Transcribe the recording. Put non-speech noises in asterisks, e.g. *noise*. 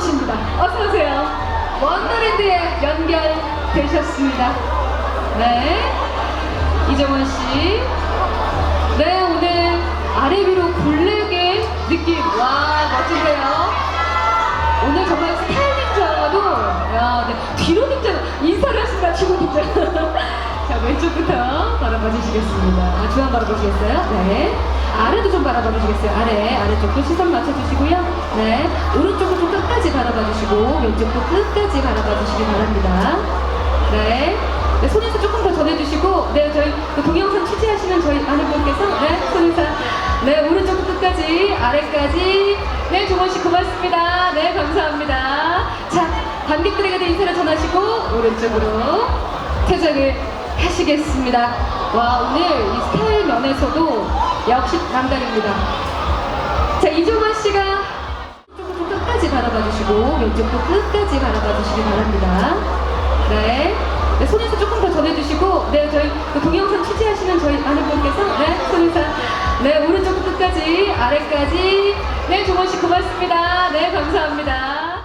씨입니다. 어서 오세요. 원더랜드에 연결되셨습니다. 네. 이정원 씨. 네, 오늘 아래 위로 블랙의 느낌. 와, 멋지세요. 오늘 정말 스타일링자도, 야, 네. 뒤로 등장, 인사를 하신다, 뒤로 등장. *laughs* 자, 왼쪽부터 바라봐 주시겠습니다. 아, 중앙 바라봐 주시겠어요? 네. 주시겠어요? 아래, 아래쪽도 시선 맞춰주시고요. 네. 오른쪽도 좀 끝까지 바라봐 주시고, 왼쪽도 끝까지 바라봐 주시기 바랍니다. 네. 네, 손인사 조금 더 전해주시고, 네, 저희 그 동영상 취재하시는 저희 아내분께서, 네, 손인사, 네, 오른쪽 끝까지, 아래까지, 네, 종원 씨 고맙습니다. 네, 감사합니다. 자, 관객들에게 도 인사를 전하시고, 오른쪽으로 퇴장을 하시겠습니다. 와, 오늘 이 스타일 면에서도 역시 남다릅니다. 자, 이종원 씨가 조금 끝까지 바라봐 주시고 왼쪽도 끝까지 바라봐 주시기 바랍니다. 네. 네, 손인사 조금 더 전해주시고, 네, 저희 그 동영상 취재하시는 저희 아내분께서, 네, 손인사, 네, 오른쪽 끝까지, 아래까지, 네, 종원 씨 고맙습니다. 네, 감사합니다.